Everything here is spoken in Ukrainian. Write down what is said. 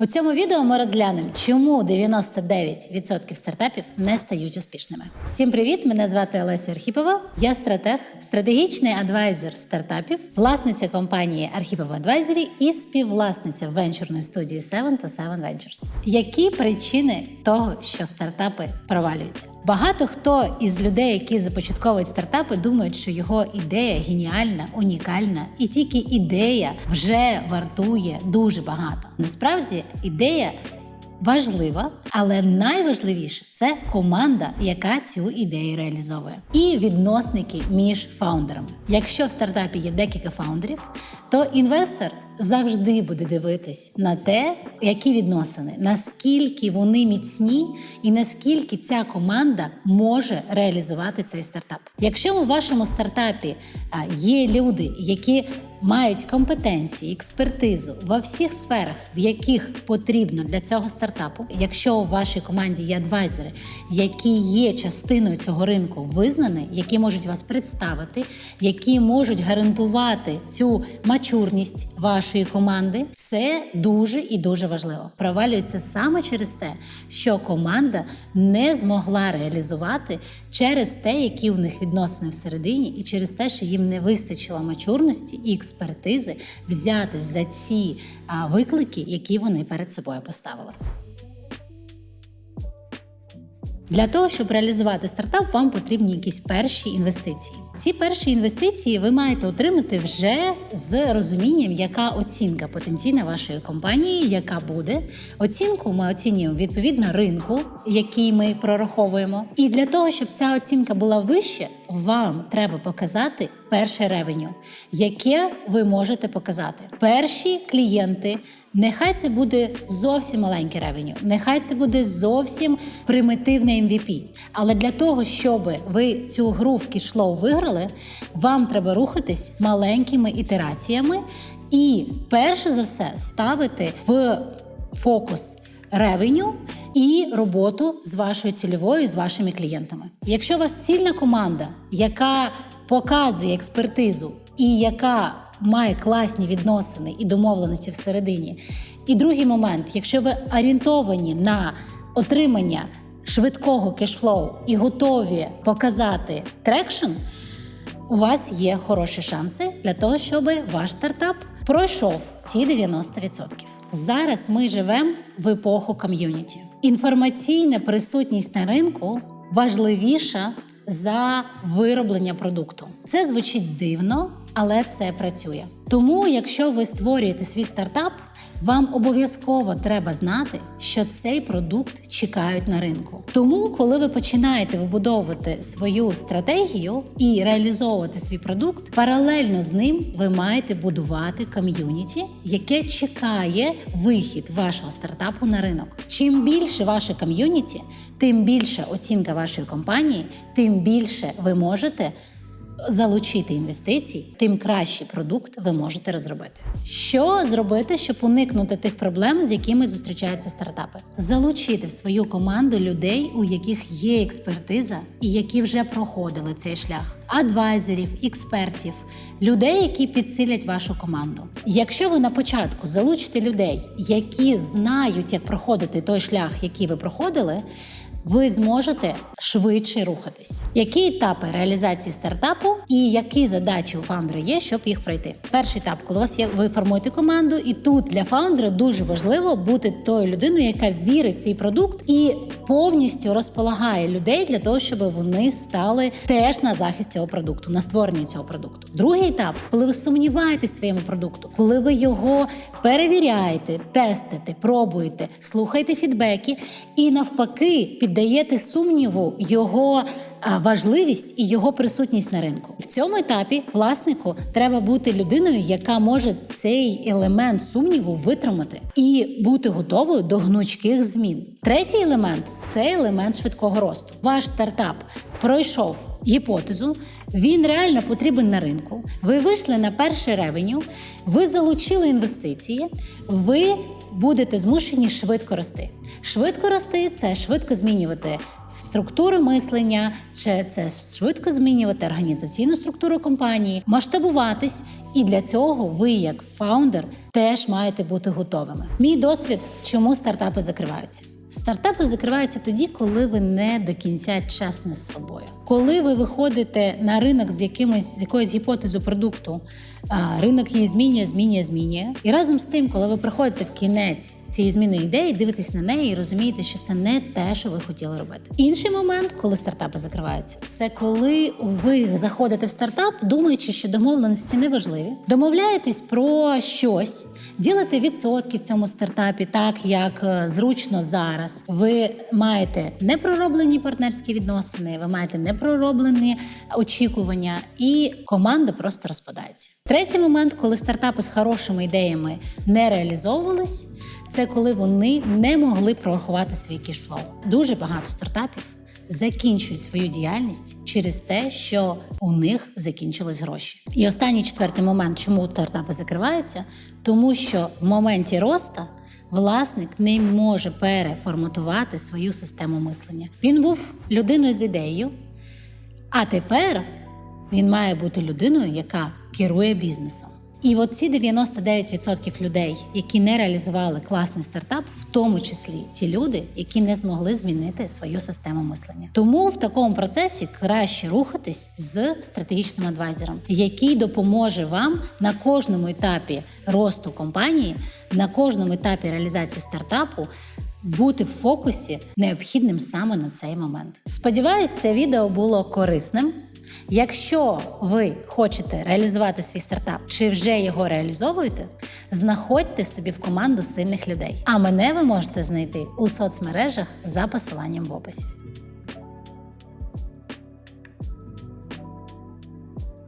У цьому відео ми розглянемо, чому 99% стартапів не стають успішними. Всім привіт! Мене звати Олеся Архіпова. Я стратег, стратегічний адвайзер стартапів, власниця компанії Архіпова Адвайзері і співвласниця венчурної студії Seven to Seven Ventures. Які причини того, що стартапи провалюються? Багато хто із людей, які започатковують стартапи, думають, що його ідея геніальна, унікальна, і тільки ідея вже вартує дуже багато. Насправді ідея важлива, але найважливіше це команда, яка цю ідею реалізовує, і відносники між фаундерами. Якщо в стартапі є декілька фаундерів, то інвестор завжди буде дивитись на те, які відносини, наскільки вони міцні, і наскільки ця команда може реалізувати цей стартап. Якщо у вашому стартапі є люди, які мають компетенції, експертизу во всіх сферах, в яких потрібно для цього стартапу. Якщо у вашій команді є адвайзери, які є частиною цього ринку, визнані, які можуть вас представити, які можуть гарантувати цю мачурність вашої команди, це дуже і дуже важливо. Провалюється саме через те, що команда не змогла реалізувати через те, які у них відносини всередині, і через те, що їм не вистачило мачурності і експертизи взяти за ці виклики, які вони перед собою поставили. Для того, щоб реалізувати стартап, вам потрібні якісь перші інвестиції. Ці перші інвестиції ви маєте отримати вже з розумінням, яка оцінка потенційна вашої компанії, яка буде. Оцінку ми оцінюємо відповідно ринку, який ми прораховуємо. І для того, щоб ця оцінка була вища, вам треба показати перше ревеню, яке ви можете показати. Перші клієнти. Нехай це буде зовсім маленьке ревеню, нехай це буде зовсім примітивне MVP. Але для того, щоб ви цю гру в кішлоу виграли, вам треба рухатись маленькими ітераціями і перше за все ставити в фокус ревеню і роботу з вашою цільовою, з вашими клієнтами. Якщо у вас цільна команда, яка показує експертизу і яка має класні відносини і домовленості всередині. І другий момент, якщо ви орієнтовані на отримання швидкого кешфлоу і готові показати трекшн, у вас є хороші шанси для того, щоб ваш стартап пройшов ці 90%. Зараз ми живемо в епоху ком'юніті. Інформаційна присутність на ринку важливіша за вироблення продукту. Це звучить дивно, але це працює. Тому, якщо ви створюєте свій стартап, вам обов'язково треба знати, що цей продукт чекають на ринку. Тому, коли ви починаєте вибудовувати свою стратегію і реалізовувати свій продукт, паралельно з ним ви маєте будувати ком'юніті, яке чекає вихід вашого стартапу на ринок. Чим більше ваше ком'юніті, тим більше оцінка вашої компанії, тим більше ви можете залучити інвестицій, тим кращий продукт ви можете розробити. Що зробити, щоб уникнути тих проблем, з якими зустрічаються стартапи? Залучити в свою команду людей, у яких є експертиза і які вже проходили цей шлях, адвайзерів, експертів, людей, які підсилять вашу команду. Якщо ви на початку залучите людей, які знають, як проходити той шлях, який ви проходили ви зможете швидше рухатись. Які етапи реалізації стартапу і які задачі у фаундера є, щоб їх пройти? Перший етап, коли у вас є, ви формуєте команду, і тут для фаундера дуже важливо бути тою людиною, яка вірить в свій продукт і повністю розполагає людей для того, щоб вони стали теж на захист цього продукту, на створенні цього продукту. Другий етап, коли ви сумніваєтесь своєму продукту, коли ви його перевіряєте, тестите, пробуєте, слухаєте фідбеки і навпаки піддаєте сумніву його важливість і його присутність на ринку. В цьому етапі власнику треба бути людиною, яка може цей елемент сумніву витримати і бути готовою до гнучких змін. Третій елемент це елемент швидкого росту. Ваш стартап пройшов гіпотезу, він реально потрібен на ринку. Ви вийшли на перший ревеню, ви залучили інвестиції, ви будете змушені швидко рости. Швидко рости це швидко змінювати структури мислення, чи це швидко змінювати організаційну структуру компанії, масштабуватись. І для цього ви, як фаундер, теж маєте бути готовими. Мій досвід, чому стартапи закриваються. Стартапи закриваються тоді, коли ви не до кінця чесні з собою. Коли ви виходите на ринок з якимось з якоюсь гіпотезою продукту, ринок її змінює, змінює, змінює. І разом з тим, коли ви приходите в кінець цієї змінної ідеї, дивитесь на неї і розумієте, що це не те, що ви хотіли робити. Інший момент, коли стартапи закриваються, це коли ви заходите в стартап, думаючи, що домовленості не важливі, домовляєтесь про щось. Ділите відсотки в цьому стартапі так, як е, зручно зараз. Ви маєте непророблені партнерські відносини, ви маєте непророблені очікування, і команда просто розпадається. Третій момент, коли стартапи з хорошими ідеями не реалізовувались, це коли вони не могли прорахувати свій кішфлоу. Дуже багато стартапів закінчують свою діяльність через те, що у них закінчились гроші. І останній четвертий момент, чому стартапи закриваються, тому що в моменті росту власник не може переформатувати свою систему мислення. Він був людиною з ідеєю, а тепер він має бути людиною, яка керує бізнесом. І от ці 99% людей, які не реалізували класний стартап, в тому числі ті люди, які не змогли змінити свою систему мислення. Тому в такому процесі краще рухатись з стратегічним адвайзером, який допоможе вам на кожному етапі росту компанії, на кожному етапі реалізації стартапу. Бути в фокусі необхідним саме на цей момент. Сподіваюсь, це відео було корисним. Якщо ви хочете реалізувати свій стартап чи вже його реалізовуєте, знаходьте собі в команду сильних людей. А мене ви можете знайти у соцмережах за посиланням в описі.